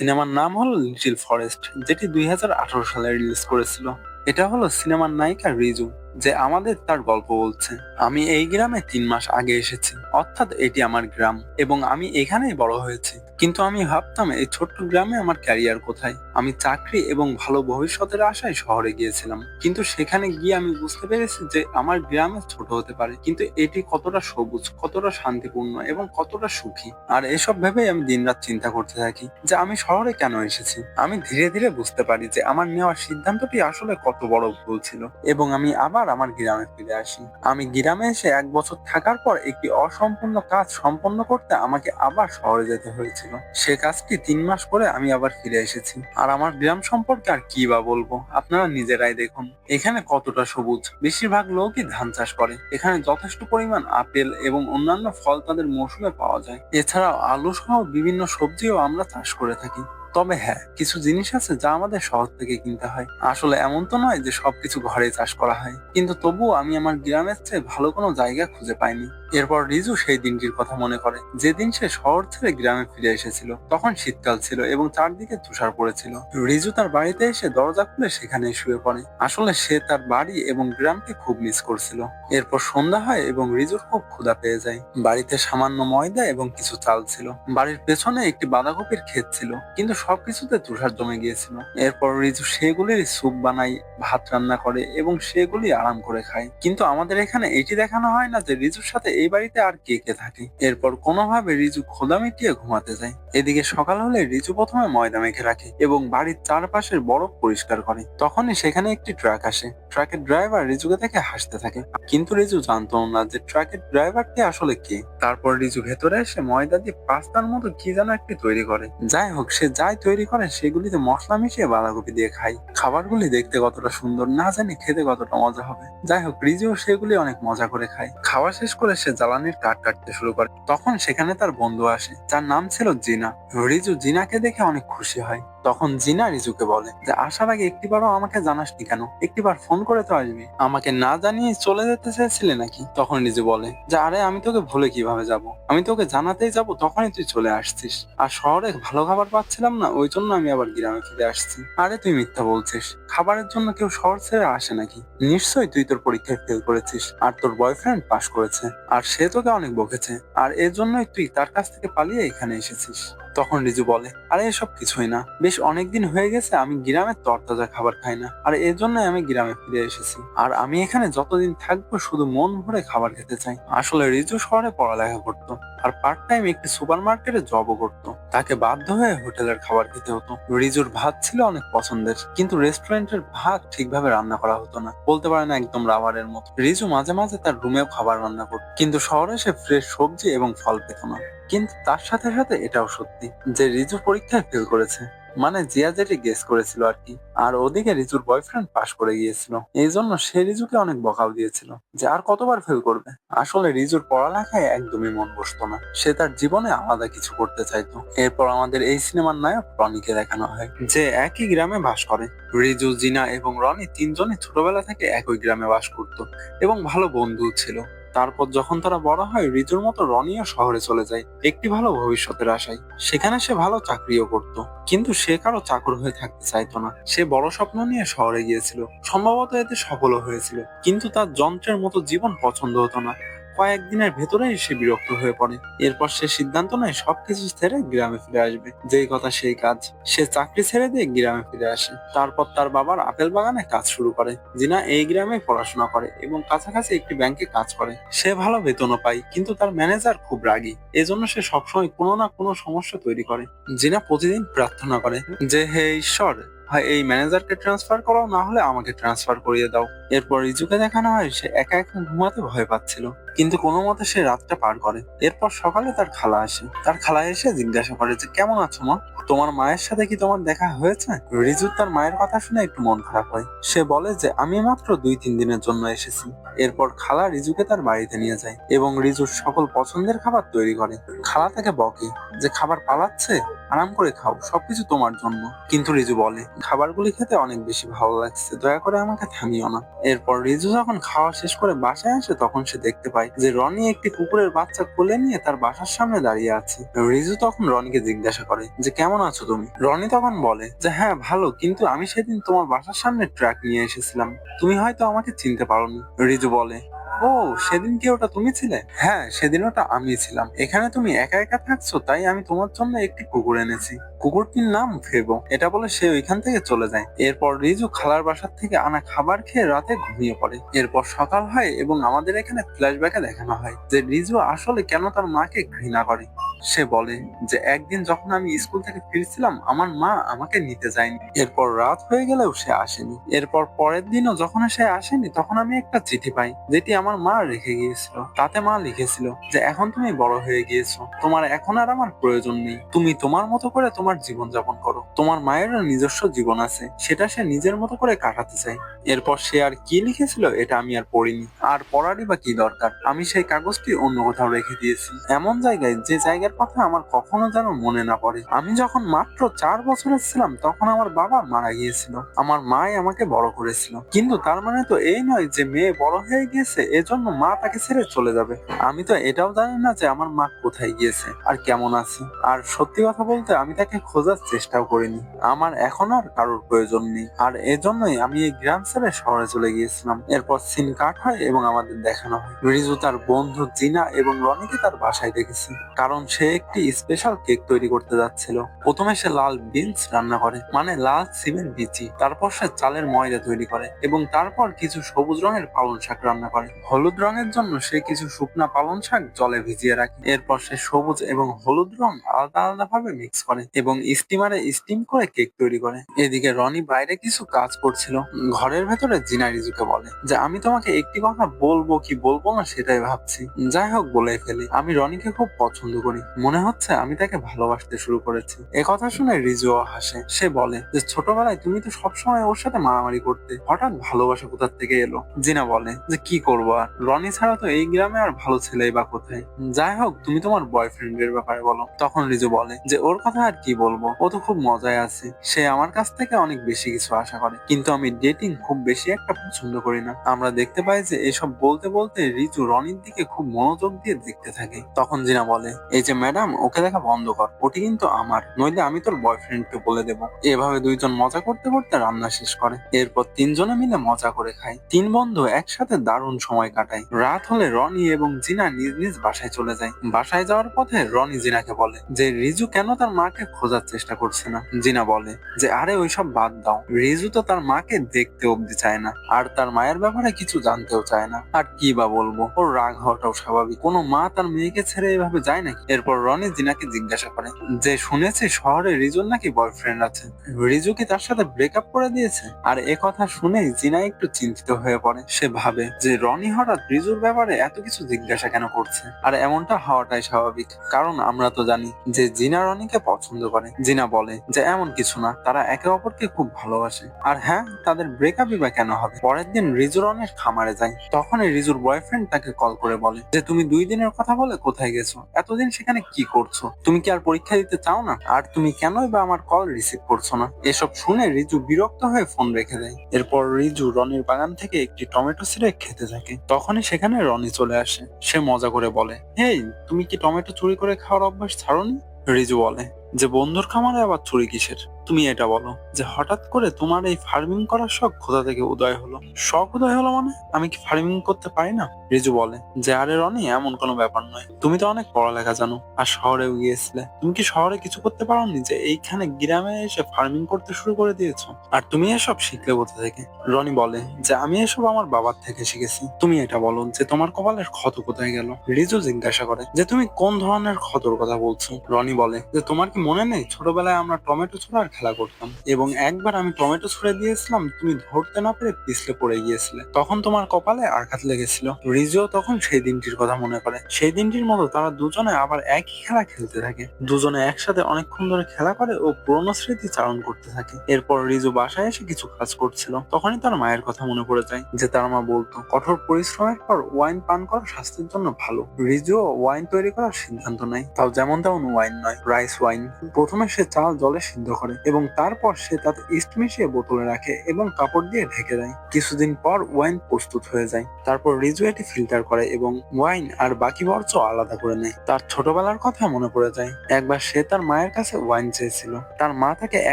সিনেমার নাম হলো লিটিল ফরেস্ট, যেটি দুই হাজার আঠারো সালে রিলিজ করেছিল। এটা হলো সিনেমার নায়িকা রিজু। যে আমাদের তার গল্প বলছে। আমি এই গ্রামে তিন মাস আগে এসেছি। অর্থাৎ এটি আমার গ্রাম এবং আমি এখানেই বড় হয়েছি। কিন্তু আমি ভাবতাম এই ছোট্ট গ্রামে আমার ক্যারিয়ার কোথায়? আমি চাকরি এবং ভালো ভবিষ্যতের আশায় শহরে গিয়েছিলাম। কিন্তু সেখানে গিয়ে আমি বুঝতে পেরেছি যে আমার গ্রামে ছোট হতে পারে। কিন্তু এটি কতটা সবুজ, কতটা শান্তিপূর্ণ এবং কতটা সুখী? আর এসব ভেবেই আমি দিনরাত চিন্তা করতে থাকি যে আমি শহরে কেন এসেছি? আমি ধীরে ধীরে বুঝতে পারি যে আমার নেওয়ার সিদ্ধান্তটি আসলে কত বড় ভুল ছিল। এবং আমি আবার আমার গ্রামে ফিরে আসি। আমি গ্রামে এসে এক বছর থাকার পর একটি অসম্পূর্ণ কাজ সম্পন্ন করতে আমাকে আবার শহরে যেতে হয়েছিল। সে কাজটি তিন মাস পরে আমি আবার ফিরে এসেছি। আর আমার গ্রাম সম্পর্কে আর কি বা বলব? আপনারা নিজেরাই দেখুন। এখানে কতটা সবুজ, বেশিরভাগ লোকই ধান চাষ করে। এখানে যথেষ্ট পরিমাণ আপেল এবং অন্যান্য ফল তাদের মৌসুমে পাওয়া যায়। এছাড়াও আলু সহ বিভিন্ন সবজিও আমরা চাষ করে থাকি। তবে হ্যাঁ কিছু জিনিস আছে যা আমাদের শহর থেকে কিনতে হয়। আসলে এমন তো নয় যে সবকিছু ঘরে চাষ করা হয়। কিন্তু তবুও আমি আমার গ্রামের চেয়ে ভালো কোনো জায়গা খুঁজে পাইনি। এরপর রিজু সেই দিনটির কথা মনে করে। যেদিন সে শহর ছেড়ে গ্রামে ফিরে এসেছিল, তখন শীতকাল ছিল এবং চারদিকে তুষার পড়েছিল। রিজু তার বাড়িতে এসে দরজা খুলে সেখানে শুয়ে পড়ে। আসলে সে তার বাড়ি এবং গ্রামকে খুব মিস করছিল। এরপর সন্ধ্যা হয় এবং রিজুর খুব ক্ষুধা পেয়ে যায়। বাড়িতে সামান্য ময়দা এবং কিছু চাল ছিল। বাড়ির পেছনে একটি বাঁধাকপির ক্ষেত ছিল, কিন্তু সবকিছুতে তুষার জমে গিয়েছিল। এরপর রিজু সেগুলির স্যুপ বানাই ভাত রান্না করে এবং সেগুলি আরাম করে খায়। কিন্তু আমাদের এখানে এটি দেখানো হয় না যে রিজুর সাথে এই বাড়িতে আর কে কে থাকে? এরপর কোনোভাবে রিজু খোদা মিটিয়ে ঘুমাতে যায়। এদিকে সকাল হলে রিজু প্রথমে ময়দা মেখে রাখে এবং বাড়ির চারপাশের বরফ পরিষ্কার করে। তখনই সেখানে একটি ট্রাক আসে। ট্রাকের ড্রাইভার রিজুকে দেখে হাসতে থাকে। কিন্তু রিজু জানতো না যে ট্রাকের ড্রাইভারটি আসলে কে। তারপর রিজু ভেতরে এসে ময়দা দিয়ে পাস্তার মতো কি যেন একটি তৈরি করে। যাই হোক, সে যাই তৈরি করে, সেগুলিতে মশলা মিশিয়ে বাঁধাকপি দিয়ে খায়। খাবারগুলি দেখতে কতটা সুন্দর, না জানি খেতে কতটা মজা হবে। যাই হোক, রিজুও সেগুলি অনেক মজা করে খায়। খাওয়া শেষ করে সে জ্বালানির কাঠ কাটতে শুরু করে। তখন সেখানে তার বন্ধু আসে, যার নাম ছিল জিনা। রিজু জিনাকে দেখে অনেক খুশি হয়। তখন জিনা রিজুকে বলে যে, আসার আগে একটিবারও আমাকে জানাস জানাসনি কেন? একটিবার ফোন করে তো আসবি। আমাকে না জানিয়ে চলে যেতে চেয়েছিলে নাকি? তখন রিজু বলে, যে, আরে, আমি তোকে ভুলে কীভাবে যাব? আমি তোকে জানাতেই যাব, তখনই তুই চলে আসছিস। আর শহরে ভালো খাবার পাচ্ছিলাম না, ওই জন্য আমি আবার গ্রামে ফিরে আসছি। আরে, তুই মিথ্যা বলছিস। খাবারের জন্য কেউ শহর ছেড়ে আসে নাকি? নিশ্চয়ই তুই তোর পরীক্ষায় ফেল করেছিস, আর তোর বয়ফ্রেন্ড পাশ করেছে। আর সে তোকে অনেক বকেছে। আর এর জন্যই তুই তার কাছ থেকে পালিয়ে এখানে এসেছিস। তখন রিজু বলে, আরে, এসব কিছুই না। বেশ অনেকদিন হয়ে গেছে, আমি গ্রামের তরতাজা খাবার খাই না। আর এর জন্যই আমি গ্রামে ফিরে এসেছি। আর আমি এখানে যতদিন থাকব, শুধু মন ভরে খাবার খেতে চাই। আসলে রিজু শহরে পড়ালেখা করতো আর পার্ট টাইম একটি সুপার মার্কেটে জবও করতো। তাকে বাধ্য হয়ে হোটেলের খাবার খেতে হতো। রিজুর ভাত ছিল অনেক পছন্দের, কিন্তু রেস্টুরেন্টের ভাত ঠিকভাবে রান্না করা হতো না। বলতে পারে না একদম রাবারের মতো। রিজু মাঝে মাঝে তার রুমেও খাবার রান্না করত, কিন্তু শহরে সে ফ্রেশ সবজি এবং ফল পেত না। কিন্তু তার সাথে সাথে এটাও সত্যি যে রিজু পরীক্ষায় ফেল করেছে। মানে জিয়া যেটি গেস করেছিল আর কি। আর ওদিকে রিজুর বয়ফ্রেন্ড পাশ করে গিয়েছিল। এই জন্য সে রিজুকে অনেক বকাও দিয়েছিল যে আর কতবার ফেল করবে? আসলে রিজুর পড়ালেখায় একদমই মন বসতো না। সে তার জীবনে আলাদা কিছু করতে চাইতো। এরপর আমাদের এই সিনেমার নায়ক রনিকে দেখানো হয়, যে একই গ্রামে বাস করে। রিজু, জিনা এবং রনি তিনজনই ছোটবেলা থেকে একই গ্রামে বাস করত এবং ভালো বন্ধু ছিল। তারপর যখন তারা বড় হয়, রিজুর মতো রনিও শহরে চলে যায়। একটি ভালো ভবিষ্যতের আশায়। সেখানে সে ভালো চাকরিও করত। কিন্তু সে কারও চাকর হয়ে থাকতে চাইতো না। সে বড় স্বপ্ন নিয়ে শহরে গিয়েছিল। সম্ভবত এতে সফলও হয়েছিল। কিন্তু তার যন্ত্রের মতো জীবন পছন্দ হতো না। কয়েকদিনের ভেতরেই সে বিরক্ত হয়ে পড়ে। এরপর সে সিদ্ধান্ত নেয় সবকিছু ছেড়ে গ্রামে ফিরে আসবে। যেই কথা সেই কাজ। সে চাকরি ছেড়ে দিয়ে গ্রামে ফিরে আসে। তারপর তার বাবার আপেল বাগানে কাজ শুরু করে। জিনা এই গ্রামে পড়াশোনা করে এবং কাছাকাছি একটি ব্যাংকে কাজ করে। সে ভালো বেতনও পায়, কিন্তু তার ম্যানেজার খুব রাগী। এজন্য সে সবসময় কোনো না কোনো সমস্যা তৈরি করে। জিনা প্রতিদিন প্রার্থনা করে যে, হে ঈশ্বর, হয় এই ম্যানেজারকে ট্রান্সফার করো, না হলে আমাকে ট্রান্সফার করিয়ে দাও। এরপর রিজুকে দেখানো হয় সে একা একা ঘুমাতে ভয় পাচ্ছিল। কিন্তু কোনো মতে সে রাতটা পার করে। এরপর সকালে তার খালা আসে তার খালা এসে জিজ্ঞাসা করে যে, কেমন আছো মা? তোমার মায়ের সাথে কি তোমার দেখা হয়েছে? রিজু তার মায়ের কথা শুনে একটু মন খারাপ হয়। সে বলে যে, আমি মাত্র দুই তিন দিনের জন্য এসেছি। এরপর খালা রিজুকে তার বাড়িতে নিয়ে যায় এবং রিজুর সকল পছন্দের খাবার তৈরি করে। খালা তাকে বকে যে, খাবার পালাচ্ছে? আরাম করে খাও, সবকিছু তোমার জন্য। কিন্তু রিজু বলে, খাবারগুলি খেতে অনেক বেশি ভালো লাগছে, দয়া করে আমাকে থামিও না। এরপর রিজু যখন খাওয়া শেষ করে বাসায় আসে, তখন সে দেখতে পায় পায় যে রনি একটি কুকুরের বাচ্চা কোলে নিয়ে তার বাসার সামনে দাঁড়িয়ে আছে। রিজু তখন রনিকে জিজ্ঞাসা করে, যে কেমন আছো তুমি? রনি তখন বলে, যে হ্যাঁ ভালো, কিন্তু আমি সেদিন তোমার বাসার সামনে ট্র্যাক নিয়ে এসেছিলাম। তুমি হয়তো আমাকে চিনতে পারোনি। রিজু বলে ও, সেদিন কি ওটা তুমি ছিলে? হ্যাঁ সেদিন ওটা আমি ছিলাম। এখানে তুমি একা একা থাকছো, তাই আমি তোমার জন্য একটি কুকুর এনেছি। কুকুরটির নাম ফেবো এটা বলে সে ওইখান থেকে চলে যায়। এরপর রিজু খালার বাসার থেকে আনা খাবার খেয়ে রাতে ঘুমিয়ে পড়ে। এরপর সকাল হয় এবং আমাদের এখানে ফ্ল্যাশব্যাকে দেখানো হয় যে রিজু আসলে কেন তার মাকে ঘৃণা করে। সে বলে যে, একদিন যখন আমি স্কুল থেকে ফিরছিলাম, আমার মা আমাকে নিতে যায়নি। এরপর রাত হয়ে গেলেও সে আসেনি। এরপর পরের দিনও যখন সে আসেনি, তখন আমি একটা চিঠি পাই, যেটি আমার মা রেখে গিয়েছিল। তাতে মা লিখেছিল যে, এখন তুমি বড় হয়ে গিয়েছো। তোমার এখন আর আমার প্রয়োজন নেই। তুমি তোমার মতো করে তোমার জীবন যাপন করো। তোমার মায়েরও নিজস্ব জীবন আছে। সেটা সে নিজের মতো করে কাটাতে চায়। এরপর সে আর কি লিখেছিল এটা আমি আর পড়িনি। আর পড়ারই বা কি দরকার? আমি সেই কাগজটি অন্য কোথাও রেখে দিয়েছি। এমন জায়গায় যে জায়গার কথা আমার কখনো যেন মনে না পড়ে। আমি যখন মাত্র চার বছরের ছিলাম, তখন আমার বাবা মারা গিয়েছিল। আমার মাই আমাকে বড় করেছিল। কিন্তু তার মানে তো এই নয় যে, মেয়ে বড় হয়ে গিয়েছে এজন্য মা তাকে ছেড়ে চলে যাবে। আমি তো এটাও জানি না যে আমার মা কোথায় গিয়েছে আর কেমন আছে। আর সত্যি কথা বলতে আমি তাকে খোঁজার চেষ্টাও করিনি। আমার এখন আর কারোর প্রয়োজন নেই। আর এজন্যই আমি এই গ্রাম ছেড়ে শহরে চলে গিয়েছিলাম। এরপর সিন কাট হয় এবং আমাদের দেখানো হয়। রিজু তার বন্ধু জিনা এবং রনিকে তার বাসায় দেখেছে। কারণ সে একটি স্পেশাল কেক তৈরি করতে যাচ্ছিল। প্রথমে সে লাল বিনস রান্না করে মানে লাল সিমের বিচি। তারপর সে চালের ময়দা তৈরি করে এবং তারপর কিছু সবুজ রঙের পালং শাক রান্না করে। হলুদ রঙের জন্য সে কিছু শুকনা পালং শাক জলে ভিজিয়ে রাখে। এরপর সে সবুজ এবং হলুদ রং আলাদা আলাদা ভাবে মিক্স করে এবং স্টিমারে স্টিম করে কেক তৈরি করে। এদিকে রনি বাইরে কিছু কাজ করছিল। ঘরের ভেতরে জিনা রিজুকে বলে যে, আমি তোমাকে একটি কথা বলব কি বলব না সেটাই ভাবছি। যাই হোক বলে ফেলি। আমি রনিকে খুব পছন্দ করি। মনে হচ্ছে আমি তাকে ভালোবাসতে শুরু করেছি। এ কথা শুনে রিজুও হাসে। সে বলে যে, ছোটবেলায় তুমি তো সবসময় ওর সাথে মারামারি করতে। হঠাৎ ভালোবাসা কোথার থেকে এলো? জিনা বলে যে, কি করব আর রনি ছাড়া তো এই গ্রামে আর ভালো ছেলেই বা কোথায়? যাই হোক, তুমি তোমার বয়ফ্রেন্ডের ব্যাপারে বলো। তখন রিজু বলে যে, ওর কথা আর কি বলব? ও তো খুব মজায় আছে। সে আমার কাছ থেকে অনেক বেশি কিছু আশা করে। কিন্তু আমি ডেটিং খুব বেশি একটা পছন্দ করি না। আমরা দেখতে পাই যে, এসব বলতে বলতে রিজু রনির দিকে খুব মনোযোগ দিয়ে দেখতে থাকে। তখন জিনা বলে, এই যে ম্যাডাম ওকে দেখা বন্ধ কর। ওটি কিন্তু আমার। নইলে আমি তোর বয়ফ্রেন্ডকে বলে দেবো। এভাবে দুইজন মজা করতে করতে রান্না শেষ করে। এরপর তিনজনে মিলে মজা করে খায়। তিন বন্ধু একসাথে দারুণ সময় কাটায়। রাত হলে রনি এবং জিনা নিজ নিজ বাসায় চলে যায়। বাসায় যাওয়ার পথে রনি জিনাকে বলে যে, রিজু কেন তার মাকে খোঁজার চেষ্টা করছে না? জিনা বলে যে, আরে, ওইসব বাদ দাও। রিজু তো তার মাকে দেখতে অব্দি চায় না, আর তার মায়ের ব্যাপারে কিছু জানতেও চায় না। আর কি বা বলব? ওর রাগ হওয়াটাও স্বাভাবিক। কোনো মা তার মেয়েকে ছেড়ে এভাবে যায় নাকি? এরপর রনি জিনাকে জিজ্ঞাসা করে যে, শুনেছি শহরে রিজুর নাকি বয়ফ্রেন্ড আছে। রিজু কি তার সাথে ব্রেকআপ করে দিয়েছে? আর এ কথা শুনেই জিনা একটু চিন্তিত হয়ে পড়ে। সে ভাবে যে, রনি হঠাৎ রিজুর ব্যাপারে এত কিছু জিজ্ঞাসা কেন করছে? আর এমনটা হওয়াটাই স্বাভাবিক। কারণ আমরা তো জানি যে জিনা রনিকে পছন্দ করে। জিনা বলে যে এমন কিছু না, তারা একে অপরকে খুব ভালোবাসে। আর হ্যাঁ তাদের ব্রেকআপই বা কেন হবে? পরের দিন রিজু রনের খামারে যায়। তখনই রিজুর বয়ফ্রেন্ড তাকে কল করে বলে যে, তুমি দুই দিনের কথা বলে কোথায় গেছো? এতদিন সেখানে কি করছ? তুমি কি আর পরীক্ষা দিতে চাও না? আর তুমি কেনই বা আমার কল রিসিভ করছ না? এসব শুনে রিজু বিরক্ত হয়ে ফোন রেখে দেয়। এরপর রিজু রনির বাগান থেকে একটি টমেটো ছিঁড়ে খেতে থাকে। তখনই সেখানে রনি চলে আসে। সে মজা করে বলে, হেই, তুমি কি টমেটো চুরি করে খাওয়ার অভ্যাস ছাড়ো রিজু বলে, যে বন্ধুর খামারে আবার চুরি কিসের? তুমি এটা বলো যে হঠাৎ করে তোমার এই ফার্মিং করার শখ কোথা থেকে উদয় হলো? শখ উদয় হলো মানে? আমি কি ফার্মিং করতে পারি না? রিজু বলে, যে আরে রনি, এমন কোনো ব্যাপার নয়। তুমি তো অনেক পড়ালেখা জানো, আর শহরেও গিয়েছিলে। তুমি কি শহরে কিছু করতে পারোনি যে এইখানে গ্রামে এসে ফার্মিং করতে শুরু করে দিয়েছ? আর তুমি এসব শিখলে কোথা থেকে? রনি বলে, যে আমি এসব আমার বাবার থেকে শিখেছি। তুমি এটা বলো যে তোমার কপালের ক্ষত কোথায় গেল? রিজু জিজ্ঞাসা করে, যে তুমি কোন ধরনের ক্ষতর কথা বলছো? রনি বলে, যে তোমার কি মনে নেই? ছোটবেলায় আমরা টমেটো ছোড়ার খেলা করতাম। এবং একবার আমি টমেটো ছুড়ে দিয়েছিলাম, তুমি ধরতে না পেরে পিছলে পড়ে গিয়েছিলে। তখন তোমার কপালে আঘাত লেগেছিল। রিজুও তখন সেই দিনটির কথা মনে করে। সেই দিনটির মতো তারা দুজনে আবার একই খেলা খেলতে থাকে। দুজনে একসাথে অনেকক্ষণ ধরে খেলা করে ও পুরনো স্মৃতি চারণ করতে থাকে। এরপর রিজু বাসায় এসে কিছু কাজ করছিল। তখনই তার মায়ের কথা মনে পড়ে যায়, যে তার মা বলতো, কঠোর পরিশ্রমের পর ওয়াইন পান করা স্বাস্থ্যের জন্য ভালো। রিজুও ওয়াইন তৈরি করার সিদ্ধান্ত নেয়। তাও যেমন তেমন ওয়াইন নয়, রাইস ওয়াইন। প্রথমে সে চাল জলে সিদ্ধ করে এবং তারপর সে তাতে ইস্ট মিশিয়ে বোতলে রাখে এবং কাপড় দিয়ে ঢেকে দেয়। কিছুদিন পর ওয়াইন প্রস্তুত হয়ে যায়। তারপর রিজু এটি ফিল্টার করে এবং ওয়াইন আর বাকি বর্জ্য আলাদা করে নেয়। তার ছোটবেলার কথা মনে পড়ে যায়। একবার সে তার মায়ের কাছে ওয়াইন চেয়েছিল। তার মা তাকে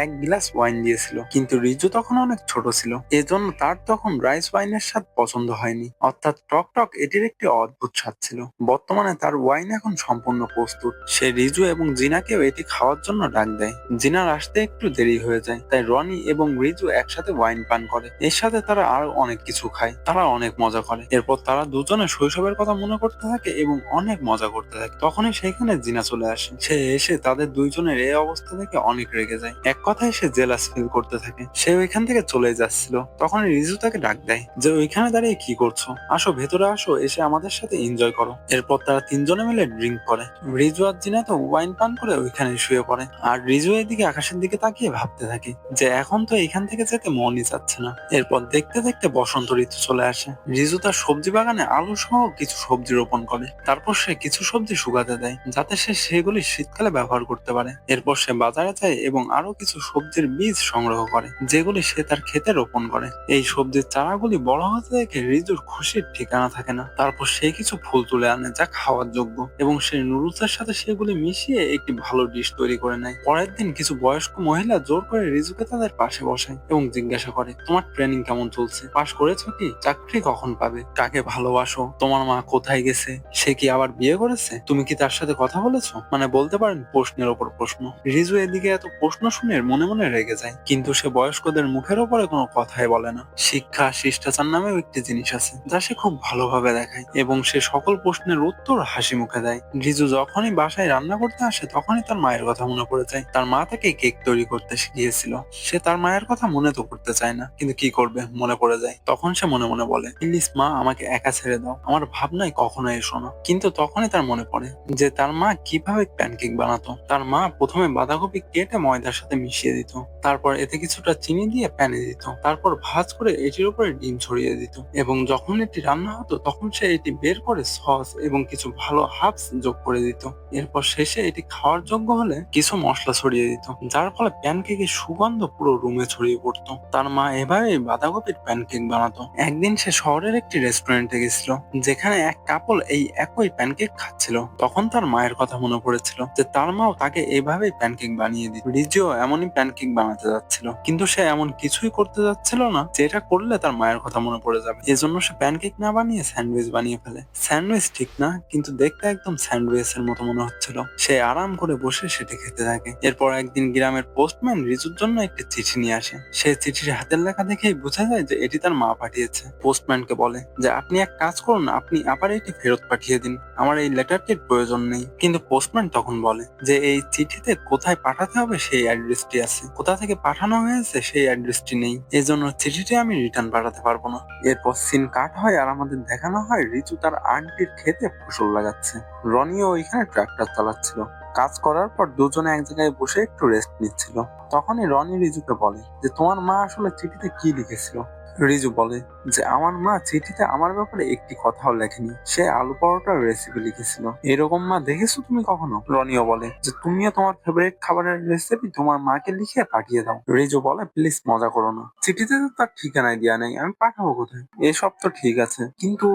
এক গ্লাস ওয়াইন দিয়েছিল। কিন্তু রিজু তখন অনেক ছোট ছিল। এজন্য তার তখন রাইস ওয়াইনের স্বাদ পছন্দ হয়নি। অর্থাৎ টক টক এটির একটি অদ্ভুত স্বাদ ছিল। বর্তমানে তার ওয়াইন এখন সম্পূর্ণ প্রস্তুত। সে রিজু এবং জিনাকেও এটি খাওয়ার জন্য ডাক দেয়। জিনার আসতে একটু দেরি হয়ে যায়, তাই রনি এবং রিজু একসাথে ওয়াইন পান করে। এর সাথে তারা আরও অনেক কিছু খায়, তারা অনেক মজা করে। এরপর তারা দুজনে শৈশবের কথা মনে করতে থাকে এবং অনেক মজা করতে থাকে। তখনই সেখানে জিনা চলে আসে। সে এসে তাদের দুইজনের এই অবস্থা থেকে অনেক রেগে যায়। এক কথায় সে জেলাস ফিল করতে থাকে। সে ওইখান থেকে চলে যাচ্ছিল। তখন রিজু তাকে ডাক দেয় যে, ওইখানে দাঁড়িয়ে কি করছ? আসো, ভেতরে আসো, এসে আমাদের সাথে এনজয় করো। এরপর তারা তিনজনে মিলে ড্রিঙ্ক করে। রিজু আর জিনা তো ওয়াইন পান করে ওইখানে শুয়ে পড়ে। আর রিজু এদিকে আকাশের দিকে তাকিয়ে ভাবতে থাকে যে এখন তো এখান থেকে যেতে মনই চাচ্ছে না। এরপর দেখতে দেখতে বসন্ত ঋতু চলে আসে। রিজু তার সবজি বাগানে আলু সহ কিছু সবজি রোপণ করে। তারপর সে কিছু সবজি শুকাতে দেয়, যাতে সে সেগুলি শীতকালে ব্যবহার করতে পারে। এরপর সে বাজারে যায় এবং আরও কিছু সবজির বীজ সংগ্রহ করে, যেগুলি সে তার ক্ষেতে রোপণ করে। এই সবজির চারাগুলি বড় হতে দেখে রিজুর খুশির ঠিকানা থাকে না। তারপর সে কিছু ফুল তুলে আনে যা খাওয়ার যোগ্য এবং সে নুডলসের সাথে সেগুলি মিশিয়ে একটি ভালো ডিশ তৈরি করে নেয়। পরের দিন কিছু বয়স্ক মহিলা জোর করে রিজুকে তাদের পাশে বসায় এবং জিজ্ঞাসা করে, তোমার ট্রেনিং কেমন চলছে? পাশ করেছ কি? চাকরি কখন পাবে? কাকে ভালোবাসো? তোমার মা কোথায় গেছে? সে কি আবার বিয়ে করেছে? তুমি কি তার সাথে কথা বলেছ? মানে বলতে পারেন প্রশ্নের ওপর প্রশ্ন। রিজু এদিকে এত প্রশ্ন শুনে মনে মনে রেগে যায়, কিন্তু সে বয়স্কদের মুখের ওপরে কোনো কথাই বলে না। শিক্ষা, শিষ্টাচার নামেও একটি জিনিস আছে, যা সে খুব ভালোভাবে দেখায় এবং সে সকল প্রশ্নের উত্তর হাসি মুখে দেয়। রিজু যখনই বাসায় রান্না করতে আসে, তখনই তার মায়ের কথা মনে পড়ে যায়। তার মা তাকে কেক তৈরি করতে শিখিয়েছিল। সে তার মায়ের কথা মনে তো করতে চায় না, কিন্তু কি করবে? মনে পড়ে যায়। তখন সে মনে মনে বলে, প্লিজ মা, আমাকে একা ছেড়ে দাও। আমার ভাবনায় কখনো এসো না। কিন্তু তখনই তার মনে পড়ে যে তার মা কীভাবে প্যানকেক বানাতো। তার মা প্রথমে বাঁধাকপি কেটে ময়দার সাথে মিশিয়ে দিত। তারপর এতে কিছুটা চিনি দিয়ে প্যানে দিত। তারপর ভাজ করে এটির উপরে ডিম ছড়িয়ে দিত। এবং যখন এটি রান্না হতো, তখন সে এটি বের করে সস এবং কিছু ভালো হাফস যোগ করে দিত। এরপর শেষে এটি খাওয়ার যোগ্য হলে কিছু মশলা ছড়িয়ে দিত, যার ফলে প্যানকেকের সুগন্ধ পুরো রুমে ছড়িয়ে পড়তো। তার মা এভাবে বাঁধাকপির প্যানকেক বানাতো। একদিন সে শহরের একটি রেস্টুরেন্টে গেছিল, যেখানে এক কাপল এই একই প্যানকেক খাচ্ছিল। তখন তার মায়ের কথা মনে পড়েছিল যে তার মাও তাকে এভাবেই প্যানকেক বানিয়ে দিত। রিজিও এমনই প্যানকেক বানাতে যাচ্ছিল, কিন্তু সে এমন কিছুই করতে যাচ্ছিল না, যেটা করলে তার মায়ের কথা মনে পড়ে যাবে। এজন্য সে প্যানকেক না বানিয়ে স্যান্ডউইচ বানিয়ে ফেলে। স্যান্ডউইচ ঠিক না, কিন্তু দেখতে একদম স্যান্ডউইচ এর মতো মনে হচ্ছিল। সে আরাম করে বসে সেটি খেতে থাকে। এরপর একদিন গ্রামের পোস্টম্যান রিজুর জন্য একটি চিঠি নিয়ে আসে। সে চিঠির হাতের লেখা দেখেই বোঝা যায় যে এটি তার মা পাঠিয়েছে। পোস্টম্যানকে বলে যে, আপনি এক কাজ করুন, আপনি আবার এটি ফেরত পাঠিয়ে দিন। আমার এই লেটারটির প্রয়োজন নেই। কিন্তু পোস্টম্যান তখন বলে যে, এই চিঠিতে কোথায় পাঠাতে হবে সেই অ্যাড্রেসটি আছে। কোথা থেকে পাঠানো হয়েছে সেই অ্যাড্রেসটি নেই। এই জন্য চিঠিটি আমি রিটার্ন পাঠাতে পারব না। এরপর সিন কাট হয় আর আমাদের দেখানো হয় রিচু তার আন্টির খেতে ফসল লাগাচ্ছে। রনিও ওইখানে ট্রাক্টর চালাচ্ছিল। কাজ করার পর দুজনে এক জায়গায় বসে একটু রেস্ট নিচ্ছিল। তখনই রনি রিজুকে বলে যে, তোমার মা আসলে চিঠিতে কি লিখেছিল? রিজু বলে যে আমার মা চিঠিতে আমার ব্যাপারে একটি কথাও লেখেনি। সে আলু পরোটার রেসিপি লিখেছিল। এরকম মা দেখেছ তুমি কখনো? রনিও বলে, যে তুমিও তোমার ফেভারিট খাবারের রেসিপি তোমার মাকে লিখে পাঠিয়ে দাও। রেজো বলে প্লিজ মজা করো না। চিঠিতে তো তার ঠিকানায় দেওয়া নেই, আমি পাঠাবো কোথায়? এসব তো ঠিক আছে, কিন্তু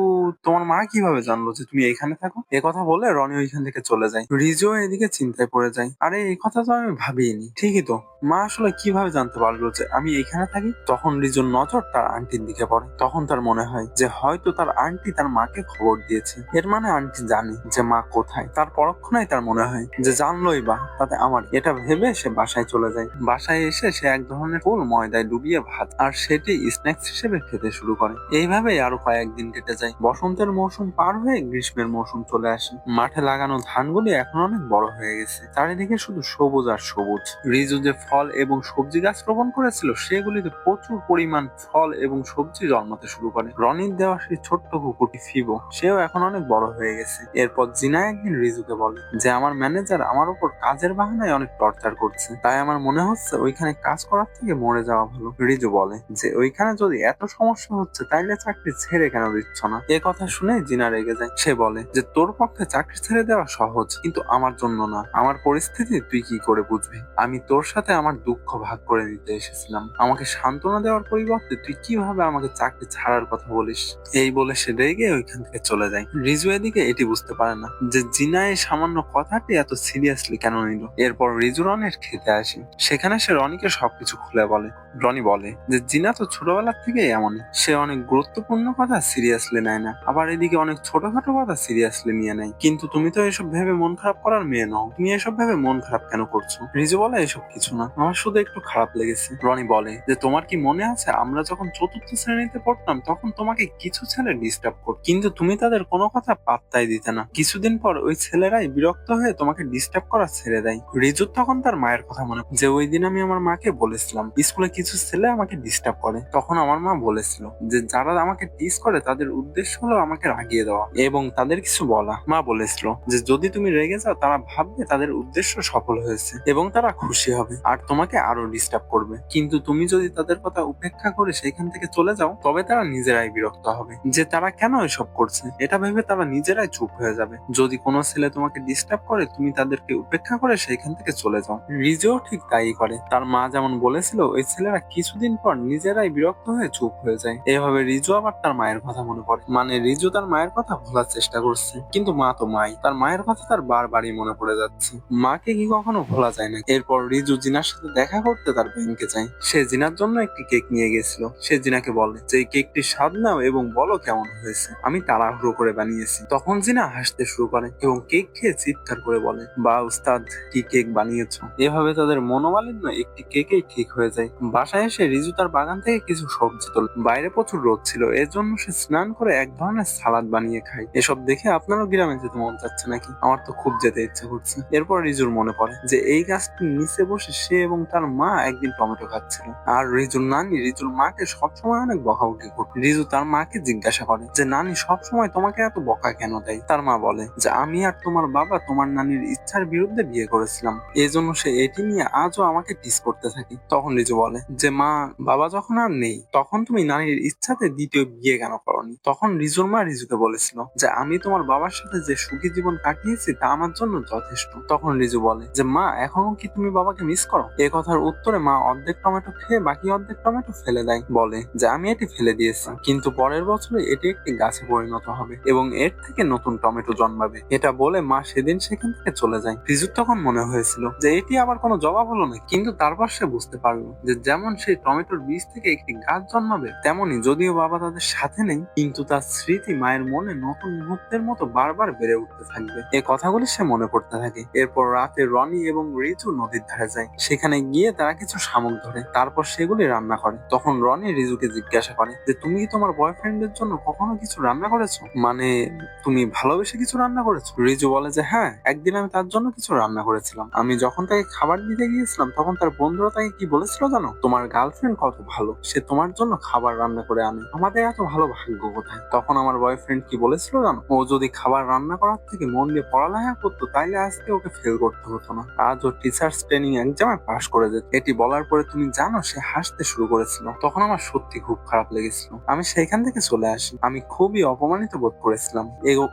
তোমার মা কীভাবে জানলো যে তুমি এখানে থাকো? এ কথা বলে রনি ওইখান থেকে চলে যায়। রিজু এদিকে চিন্তায় পড়ে যায়। আরে এই কথা তো আমি ভাবিনি। ঠিকই তো। মা আসলে কীভাবে জানতে পারল যে আমি এখানে থাকি? তখন রিজুর নজর তার আন্টির দিকে পড়ে। তখন তার মনে হয় যে হয়তো তার আন্টি তার মাকে খবর দিয়েছে। এর মানে আন্টি জানে যে মা কোথায়। তার পরক্ষণেই তার মনে হয় যে জানলোই বা, তাতে আমার এটা ভেবে সে বাসায় চলে যায়। বাসায় এসে সে এক ধরনের ফুল ময়দায় ডুবিয়ে ভাত আর সেটি স্ন্যাক্স হিসেবে খেতে শুরু করে। এইভাবেই আরও কয়েকদিন কেটে যায়। বসন্তের মৌসুম পার হয়ে গ্রীষ্মের মৌসুম চলে আসে। মাঠে লাগানো ধানগুলি এখন অনেক বড় হয়ে গেছে। চারিদিকে শুধু সবুজ আর সবুজ। রিজু যে ফল এবং সবজি গাছ রোপণ করেছিল, সেগুলিতে প্রচুর পরিমাণ ফল এবং সবজি জন্মাতে শুরু করে। রনির দেওয়া সেই ছোট্ট কুকুরটি ফিবো, সেও এখন অনেক বড় হয়ে গেছে। এরপর জিনা একদিন রিজুকে বলে যে, আমার ম্যানেজার আমার উপর কাজের বাহানায় অনেক টর্চার করছে। তাই আমার মনে হচ্ছে ওইখানে কাজ করার থেকে মরে যাওয়া ভালো। রিজু বলে যে, ওইখানে যদি এত সমস্যা হচ্ছে, তাইলে চাকরি ছেড়ে কেন দিচ্ছ না? এ কথা শুনে জিনা রেগে যায়। সে বলে যে, তোর পক্ষে চাকরি ছেড়ে দেওয়া সহজ, কিন্তু আমার জন্য না। আমার পরিস্থিতি তুই কি করে বুঝবি? আমি তোর সাথে আমার দুঃখ ভাগ করে নিতে এসেছিলাম। আমাকে সান্ত্বনা দেওয়ার পরিবর্তে তুই কীভাবে আমাকে চাকরি ছাড়ার কথা বলিস, এই বলে সে রেগে ওইখান থেকে চলে যায়। রিজু এদিকে এটি বুঝতে পারে না যে জিনা এই সামান্য কথাটি এত সিরিয়াসলি কেন নিল? এরপর রিজু রনের খেতে আসে। সেখানে সে রনিকে সবকিছু খুলে বলে। রনি বলে যে, জিনা তো ছোটবেলার থেকেই এমন সে অনেক গুরুত্বপূর্ণ কথা সিরিয়াসলি নেয় না। আবার এদিকে অনেক ছোটখাটো কথা সিরিয়াসলি নিয়ে নেয়। কিন্তু তুমি তো এসব ভেবে মন খারাপ করার মেয়ে নও। তুমি এসব ভেবে মন খারাপ কেন করছ? রিজু বলে, এসব কিছু না। আমার শুধু একটু খারাপ লেগেছে। রনি বলে, যে, তোমার কি মনে আছে, আমরা যখন চতুর্থ শ্রেণীতে পড়তাম, তখন তোমাকে কিছু ছেলে ডিস্টার্ব করত। কিন্তু তুমি তাদের কোনো কথা পাত্তাই দিতে না। কিছুদিন পর ওই ছেলেরাই বিরক্ত হয়ে তোমাকে ডিস্টার্ব করা ছেড়ে দেয়। রিজুর তখন তার মায়ের কথা মনে যে, ওই দিন আমি আমার মাকে বলেছিলাম, স্কুলে কিছু ছেলে আমাকে ডিস্টার্ব করে। তখন আমার মা বলেছিল যে, যারা আমাকে টিস করে, তাদের উদ্দেশ্য হলো আমাকে রাগিয়ে দেওয়া এবং তাদের কিছু বলা। মা বলেছিল যে, যদি তুমি রেগে যাও, তারা ভাববে তাদের উদ্দেশ্য সফল হয়েছে এবং তারা খুশি হবে আর তোমাকে আরও ডিস্টার্ব করবে। কিন্তু তুমি যদি তাদের কথা উপেক্ষা করে সেখান থেকে চলে যাও, তবে তারা নিজেরাই বিরক্ত হবে যে, তারা কেন এসব করছে? এটা ভেবে তারা নিজেরাই চুপ হয়ে যাবে। যদি কোনো ছেলে তোমাকে ডিস্টার্ব করে, তুমি তাদেরকে উপেক্ষা করে সেখান থেকে চলে যাও। রিজও ঠিক তাই করে। তার মা যেমন বলেছিল, ওই ছেলেরা কিছুদিন পর নিজেরাই বিরক্ত হয়ে চুপ হয়ে যায়। এভাবে রিজু আবার তার মায়ের কথা মনে পড়ে। মানে রিজু তার মায়ের কথা ভোলার চেষ্টা করছে। কিন্তু মা তো মাই। তার মায়ের কথা তার বারবারই মনে পড়ে যাচ্ছে। মাকে কি কখনো ভোলা যায় না এরপর রিজু জিনার সাথে দেখা করতে তার ব্যাংকে যায়। সে জিনার জন্য একটি কেক নিয়ে গেছিল। সে জিনাকে বলে, যে এই কেকটি স্বাদ নাও এবং বলো কেমন হয়েছে। আমি তাড়াহুড়ো করে বানিয়েছি। তখন জিনা হাসতে শুরু করে এবং কেক খেয়ে চিৎকার করে বলে, বা উস্তাদ, কি কেক বানিয়েছো? এভাবে তাদের মনোমালিন্য একটি কেকেই ঠিক হয়ে যায়। বাসায় এসে রিজু তার বাগান থেকে কিছু সবজি তোলে। বাইরে প্রচুর রোদ ছিল এর জন্য সে স্নান করে এক ধরনের সালাদ বানিয়ে খায়। এসব দেখে আপনারও গ্রামে যেতে মন চাচ্ছে নাকি? আমার তো খুব যেতে ইচ্ছে করছে। এরপর রিজুর মনে পড়ে যে এই গাছটির নিচে বসে সে এবং তার মা একদিন টমেটো খাচ্ছিল। আর রিজুর নানি রিজুর মাকে সবসময় অনেক বকাবকি করত রিজু তার মাকে জিজ্ঞাসা করে যে, নানি, সবসময় তোমাকে এত বকা কেন দেয়? তার মা বলে যে, আমি আর তোমার বাবা তোমার নানির ইচ্ছার বিরুদ্ধে বিয়ে করেছিলাম। এই জন্য সে এটি নিয়ে আজও আমাকে টিস করতে থাকে। তখন রিজু বলে যে মা, বাবা যখন আর নেই, তখন তুমি নানির ইচ্ছাতে দ্বিতীয় বিয়ে কেন করনি? তখন রিজুর মা রিজুকে বলেছিল যে, আমি তোমার বাবার সাথে যে সুখী জীবন কাটিয়েছি, তা আমার জন্য যথেষ্ট। তখন রিজু বলে যে, মা, এখনও কি তুমি বাবাকে মিস করো? এ কথার উত্তরে মা অর্ধেক টমেটো খেয়ে বাকি অর্ধেক টমেটো ফেলে দেয়, বলে যে, আমি এটি ফেলে দিয়েছি কিন্তু পরের বছরে এটি একটি গাছে পরিণত হবে এবং এর থেকে নতুন টমেটো জন্মাবে। এটা বলে মা সেদিন সেখান থেকে চলে যায়। রিজুর তখন মনে হয়েছিল যে, এটি আবার কোনো জবাব হলো না। কিন্তু তারপর সে বুঝতে পারল যে, যেমন সেই টমেটোর বীজ থেকে একটি গাছ জন্মাবে, তেমনি যদিও বাবা তাদের সাথে নেই, কিন্তু তার স্মৃতি মায়ের মনে নতুন মুহূর্তের মতো বারবার বেড়ে উঠতে থাকবে। এই কথাগুলি সে মনে করতে থাকে। এরপর রাতে রনি এবং রিজু নদীর ধারে যায়। সেখানে গিয়ে তারা কিছু শামুক ধরে, তারপর সেগুলি রান্না করে। তখন রনি রিজুকে জিজ্ঞাসা করে, যে তুমি তোমার বয়ফ্রেন্ডের জন্য কখনো কিছু রান্না করেছ? মানে তুমি ভালোবেসে কিছু রান্না করেছ? রিজু বলে যে হ্যাঁ একদিন আমি তার জন্য কিছু রান্না করেছিলাম। আমি যখন তাকে খাবার দিতে গিয়েছিলাম, তখন তার বন্ধুরা তাকে কি বলেছিল জানো? তোমার গার্লফ্রেন্ড কত ভালো? সে তোমার জন্য খাবার রান্না করে আনে। আমাদের এত ভালো ভাগ্য কোথায়? তখন আমার বয়ফ্রেন্ড কি বলেছিল জানো? ও যদি খাবার রান্না করার থেকে মন দিয়ে পড়ালেখা করতো, তাইলে আজকে ওকে ফেল করতে হতো না। আজ ও টিচার্স ট্রেনিং এক্সামে পাশ করে যেত এটি বলার পরে তুমি জানো সে হাসতে শুরু করেছিল। তখন আমার সত্যি খুব খারাপ লেগেছিল। আমি সেখান থেকে চলে আসি। আমি খুবই অপমানিত বোধ করেছিলাম।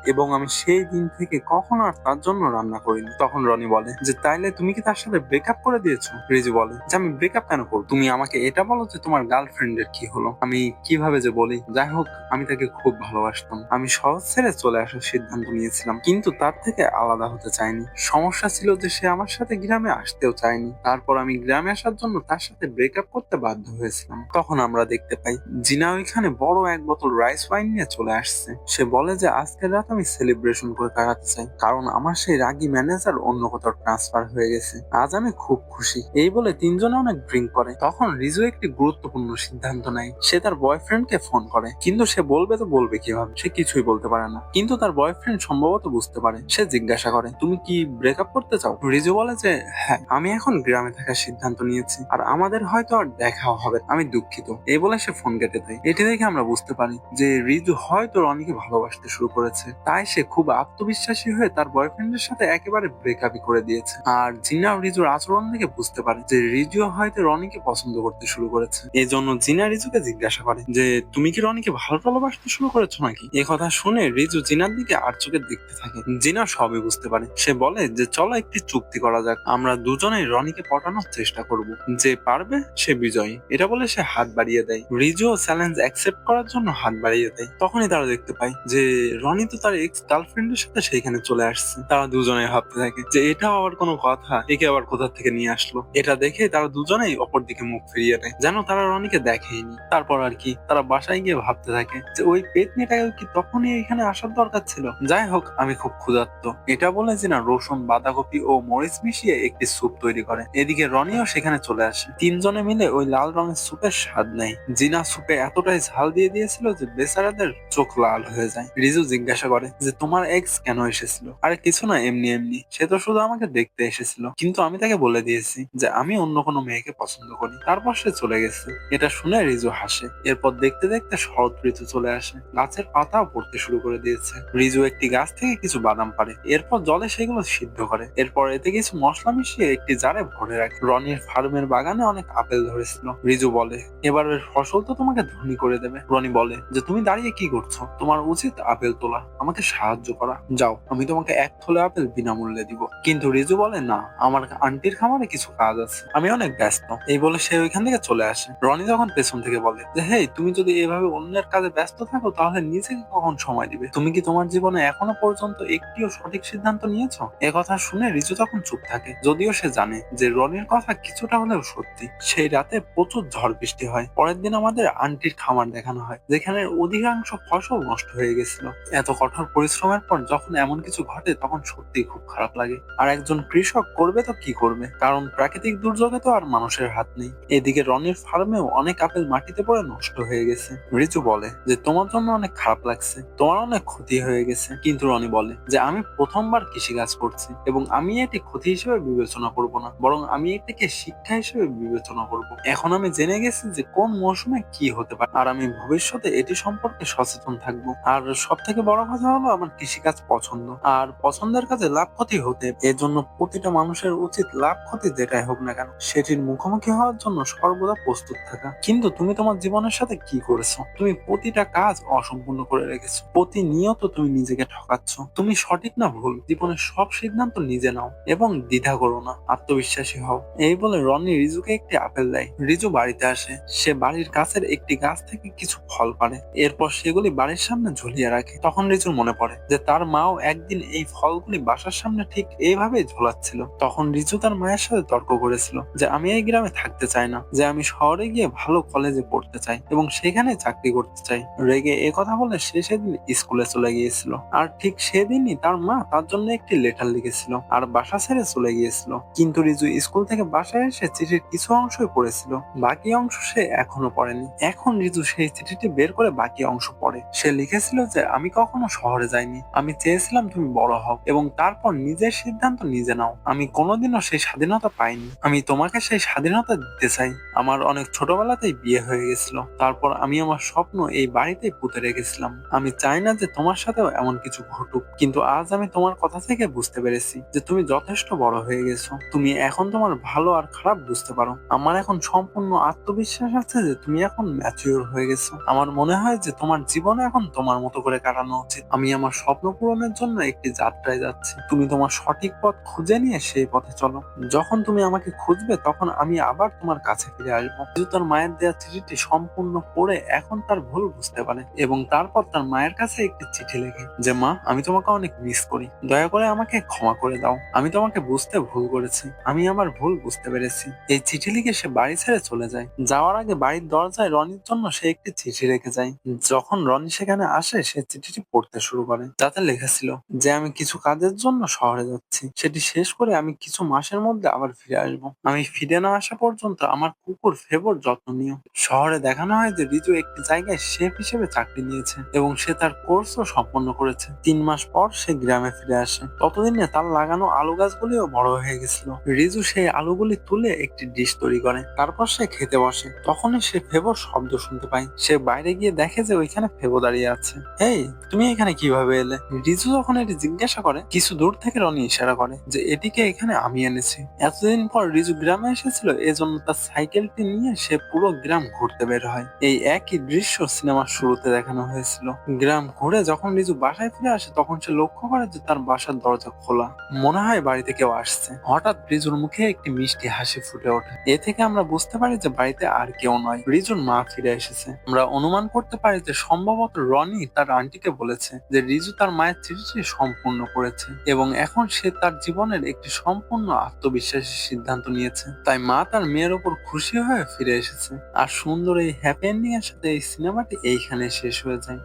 এবং আমি সেই দিন থেকে কখনো আর তার জন্য রান্না করিনি। তখন রনি বলে যে, তাইলে তুমি কি তার সাথে ব্রেকআপ করে দিয়েছ? রিজু বলে যে, আমি ব্রেকআপ কেন করব? তুমি আমাকে এটা বলো যে তোমার গার্লফ্রেন্ডের কি হলো? আমি কীভাবে যে বলি? যাই হোক আমি তাকে খুব ভালোবাসতাম। আমি সহজ ছেড়ে চলে আসার সিদ্ধান্ত নিয়েছিলাম, কিন্তু তার থেকে আলাদা হতে চাইনি। সমস্যা ছিল যে সে আমার সাথে গ্রামে আসতেও চায়নি। তারপর আমি গ্রামে আসার জন্য তার সাথে ব্রেকআপ করতে বাধ্য হয়েছিলাম। তখন আমরা দেখতে পাই, জিনা ওইখানে বড় এক বোতল রাইস ওয়াইন নিয়ে চলে আসছে। সে বলে যে আজকের রাত আমি সেলিব্রেশন করে কাটাতে চাই, কারণ আমার সেই রাগী ম্যানেজার অন্য কোথাও ট্রান্সফার হয়ে গেছে। আজ আমি খুব খুশি। এই বলে তিনজনে অনেক ড্রিঙ্ক করে। তখন রিজু একটি গুরুত্বপূর্ণ সিদ্ধান্ত নেয়। সে তার বয়ফ্রেন্ডকে ফোন করে। কিন্তু সে বলবে তো বলবে কীভাবে? সে কিছুই বলতে পারে না। কিন্তু তার বয়ফ্রেন্ড সম্ভবত বুঝতে পারে। সে জিজ্ঞাসা করে, তুমি কি ব্রেকআপ করতে চাও? রিজু বলে যে হ্যাঁ আমি এখন গ্রামে থাকার সিদ্ধান্ত নিয়েছি। আর আমাদের হয়তো আর দেখাও হবে। আমি দুঃখিত। এই বলে সে ফোন কেটে দেয়। এটি দেখে আমরা বুঝতে পারি যে, রিজু হয়তো রনিকে ভালোবাসতে শুরু করেছে। তাই সে খুব আত্মবিশ্বাসী হয়ে তার বয়ফ্রেন্ডের সাথে একেবারে ব্রেকআপই করে দিয়েছে। আর জিনা রিজুর আচরণ দেখে বুঝতে পারে যে রিজু হয়তো রনিকে পছন্দ করতে শুরু করেছে। এই জন্য জিনা রিজুকে জিজ্ঞাসা করে যে, তুমি কি রনিকে ভালো ভালোবাসতে শুরু করেছ নাকি? এ কথা শুনে রিজু জিনার দিকে আর চোখে দেখতে থাকে। জিনা সবই বুঝতে পারে। সে বলে যে, চলো একটি চুক্তি করা যাক। আমরা দুজনেই রনিকে পটানোর চেষ্টা করব। যে পারবে, সে বিজয়ী। এটা বলে সে হাত বাড়িয়ে দেয়। রিজুও চ্যালেঞ্জ অ্যাকসেপ্ট করার জন্য হাত বাড়িয়ে দেয়। তখনই তারা দেখতে পায় যে, রনি তো তার এক্স গার্লফ্রেন্ডের সাথে সেইখানে চলে আসছে। তারা দুজনে ভাবতে থাকে যে এটা আবার কোনো কথা? একে আবার কোথা থেকে নিয়ে আসলো? এটা দেখে তারা দুজনেই অপর দিকে মুখ ফিরিয়ে নেয়। যেন তারা রনিকে দেখেইনি। তারপর আর কি, তারা বাসায় গিয়ে ভাবতে থাকে যে, ওই পেতনিটাকে কি তখনই এখানে আসার দরকার ছিল? যাই হোক, আমি খুব ক্ষুধার্ত। এটা বলে যে না রসুন, বাঁধাকপি ও মরিচ মিশিয়ে একটি স্যুপ তৈরি করে। এদিকে রনিও সেখানে চলে আসে। তিনজনে মিলে ওই লাল রঙের স্যুপের স্বাদ নেয়। জিনা স্যুপে এতটাই ঝাল দিয়ে দিয়েছিল যে, বেচারাদের চোখ লাল হয়ে যায়। রিজু জিজ্ঞাসা করে যে, তোমার এক্স কেন এসেছিল? আরে, কিছু না, এমনি এমনি। সে তো শুধু আমাকে দেখতে এসেছিল। কিন্তু আমি তাকে বলে দিয়েছি যে, আমি অন্য কোনো মেয়েকে পছন্দ করি। তারপর সে চলে গেছে। এটা শুনে রিজু হাসে। এরপর দেখতে দেখতে শরৎ ঋতু চলে আসে। গাছের পাতাও পড়তে শুরু করে দিয়েছে। রিজু একটি গাছ থেকে কিছু বাদাম পারে এরপর জলে সেগুলো সিদ্ধ করে। এরপর এতে কিছু মশলা মিশিয়ে একটি জারে ভরে রাখে। রনির ফার্মের বাগানে অনেক আপেল ধরেছিল। রিজু বলে এবারের ফসল তো তোমাকে ধনী করে দেবে। রনি বলে, যে তুমি দাঁড়িয়ে কি করছ? তোমার উচিত আপেল তোলা। আমাকে সাহায্য করা। যাও, আমি তোমাকে এক থলে আপেল বিনামূল্যে দিব। কিন্তু রিজু বলে, না, আমার আন্টির খামারে কিছু কাজ আছে। আমি অনেক ব্যস্ত। এই বলে সে ওইখান থেকে চলে আসে। রনি তখন পেছন থেকে বলে যে, হেই, তুমি যদি এভাবে অন্যের কাজে ব্যস্ত থাকো, তাহলে নিজেকে কখন সময় দিবে? তুমি কি তোমার জীবনে এখনও পর্যন্ত একটিও সঠিক সিদ্ধান্ত নিয়েছো? কথা শুনে রিজু তখন চুপ থাকে। যদিও সে জানে যে, রনির কথা কিছুটা হলেও সত্যি, সেই রাতে প্রচুর ঝড় বৃষ্টি হয়। পরের দিন আমাদের আন্টির খামার দেখানো হয় যেখানে অধিকাংশ ফসল নষ্ট হয়ে গেছিল। এত কঠোর পরিশ্রমের পর যখন এমন কিছু ঘটে, তখন সত্যি খুব খারাপ লাগে। আর একজন কৃষক করবে তো কি করবে? কারণ প্রাকৃতিক দুর্যোগে তো আর মানুষের হাত নেই। এদিকে রনির ফার্মেও অনেক আপেল মাটিতে পড়ে নষ্ট হয়ে গেছে। রিচু বলে যে, তোমার জন্য অনেক খারাপ লাগছে। তোমার অনেক ক্ষতি হয়ে গেছে। কিন্তু রনি বলে যে, আমি প্রথমবার কৃষিকাজ করছি এবং আমি এটি ক্ষতি হিসেবে বিবেচনা করব না, বরং আমি এটিকে শিক্ষা হিসেবে বিবেচনা করব। এখন আমি জেনে গেছি যে, কোন মৌসুমে কি হতে পারে আর আমি ভবিষ্যতে এটি সম্পর্কে সচেতন থাকব। আর সব থেকে বড় কথা হলো, আমার কৃষিকাজ পছন্দ। আর পছন্দের কাজে লাভ ক্ষতি হতে, এজন্য প্রতিটা মানুষের উচিত লাভ ক্ষতি যেটাই হোক না কেন, সেটির মুখোমুখি হওয়ার জন্য সর্বদা প্রস্তুত থাকা। কিন্তু তুমি তোমার জীবনের সাথে কি করেছ? তুমি প্রতিটা কাজ অসম্পূর্ণ করে রেখেছো। প্রতিনিয়ত তুমি নিজেকে ঠকাচ্ছ। তুমি সঠিক না ভুল, জীবনের সব সিদ্ধান্ত নিজে নাও এবং দ্বিধা করো না। আত্মবিশ্বাসী হও। এই বলে রনি রিজুকে একটি আপেল দেয়। রিজু বাড়িতে আসে। সে বাড়ির কাছের একটি গাছ থেকে কিছু ফল পারে এরপর সেগুলি বাড়ির সামনে ঝুলিয়ে রাখে। তখন রিজুর মনে পড়ে যে তার মাও একদিন এই ফলগুলি বাসার সামনে ঠিক এইভাবেই ঝোলাচ্ছিল। তখন রিজু তার মায়ের সাথে তর্ক করেছিল যে, আমি এই গ্রামে থাকতে চাই না, যে আমি শহরে গিয়ে ভালো কলেজে পড়তে চাই এবং সেখানে চাকরি করতে চাই। রেগে এ কথা বলে সে সেদিন স্কুলে চলে গিয়েছিল। আর ঠিক সেদিনই তার মা তার জন্য একটি লেটার লিখেছিল আর বাসা ছেড়ে চলে গিয়েছিল। কিন্তু রিজু স্কুল থেকে বাসায় এসে চিঠির কিছু অংশই পড়েছিল, বাকি অংশ সে এখনও পড়েনি। এখন রিজু সেই চিঠিটি বের করে বাকি অংশ পড়ে। সে লিখেছিল যে, আমি কখনো শহরে যাইনি। আমি চেয়েছিলাম তুমি বড় হও এবং তারপর নিজের সিদ্ধান্ত নিজে নাও। আমি কোনোদিনও সেই স্বাধীনতা পাইনি। আমি তোমাকে সেই স্বাধীনতা দিতে চাই। আমার অনেক ছোটবেলাতেই বিয়ে হয়ে গেছিল। তারপর আমি আমার স্বপ্ন এই বাড়িতে পুঁতে রেখেছিলাম। আমি চাই না যে তোমার সাথেও এমন কিছু ঘটুক, কিন্তু আজ আমি তোমার কথা থেকে বুঝতে পেরেছি যে তুমি যথেষ্ট বড় হয়ে গেছো। তুমি এখন তোমার ভালো আর খারাপ বুঝতে পারো। আমার এখন সম্পূর্ণ আত্মবিশ্বাস আছে যে তুমি এখন ম্যাচিওর হয়ে গেছো। আমার মনে হয় যে তোমার জীবন এখন তোমার মতো করে কাটানো উচিত। আমি আমার স্বপ্ন পূরণের জন্য একটি যাত্রায় যাচ্ছি। তুমি তোমার সঠিক পথ খুঁজে নিয়ে সেই পথে চলো। যখন তুমি আমাকে খুঁজবে, তখন আমি আবার তোমার কাছে ফিরে আসব। কিন্তু তার মায়ের দেওয়া চিঠিটি সম্পূর্ণ পড়ে এখন তার ভুল বুঝতে পারে এবং তারপর তার মায়ের কাছে একটি চিঠি লেখে যে, মা, আমি তোমাকে অনেক মিস করি। দয়া করে আমাকে ক্ষমা করে দাও। আমি তোমাকে বুঝতে ভুল করেছি। আমি আমার ভুল বুঝতে পেরেছি। এই চিঠি লিখে সে বাড়ি ছেড়ে চলে যায়। যাওয়ার আগে বাড়ির দরজায় রনির জন্য সে একটি চিঠি রেখে যায়। যখন রনি সেখানে আসে, সে চিঠিটি পড়তে শুরু করে। যাতে লেখা ছিল যে, আমি কিছু কাজের জন্য শহরে যাচ্ছি। সেটি শেষ করে আমি কিছু মাসের মধ্যে আবার ফিরে আসব। আমি ফিরে না আসা পর্যন্ত আমার কুকুর ফেবর যত্ন নিও শহরে দেখানো হয় যে রিজু একটি জায়গায় শেফ হিসেবে চাকরি নিয়েছে এবং সে তার কোর্সও সম্পন্ন করেছে। তিন মাস পর সে গ্রামে ফিরে আসে। ততদিনে তার লাগানো আলু গাছগুলিও বড় হয়ে গেছিল। রিজু সেই আলুগুলি তুলে একটি ডিশ তৈরি করে, তারপর সে খেতে বসে। তখনই সে ফেবোর শব্দ শুনতে পায়। সে বাইরে গিয়ে দেখে যে ওইখানে ফেবো দাঁড়িয়ে আছে। এই তুমি এখানে কীভাবে এলে? রিজু যখন এটি জিজ্ঞাসা করে। কিছু দূর থেকে রনি ইশারা করে যে, এটিকে এখানে আমি এনেছি। এতদিন পর রিজু গ্রামে এসেছিল, এজন্য তার সাইকেলটি নিয়ে সে পুরো গ্রাম ঘুরতে বের হয়। এই একই দৃশ্য সিনেমার শুরুতে দেখানো হয়েছিল। গ্রাম ঘুরে যখন রিজু বাসায় ফিরে আসে, তখন সে লক্ষ্য করে যে তার বাসার দরজা খোলা। মনে হয় বাড়িতে কেউ আসছে। হঠাৎ রিজুর মুখে একটি মিষ্টি হাসি ফুটে ওঠে। এ থেকে আমরা বুঝতে পারি যে বাড়িতে আর কেউ নয়। রিজুর মা ফিরে এসেছে। আমরা অনুমান করতে পারি যে সম্ভবত রনি তার আন্টিকে বলেছে যে রিজু তার মায়ের চিঠিটি সম্পূর্ণ করেছে এবং এখন সে তার জীবনের একটি সম্পূর্ণ আত্মবিশ্বাসী সিদ্ধান্ত নিয়েছে। তাই মা তার মেয়ের ওপর খুশি হয়ে ফিরে এসেছে। আর সুন্দর এই হ্যাপি এন্ডিং এর সাথে এই সিনেমাটি এইখানে শেষ হয়ে যায়।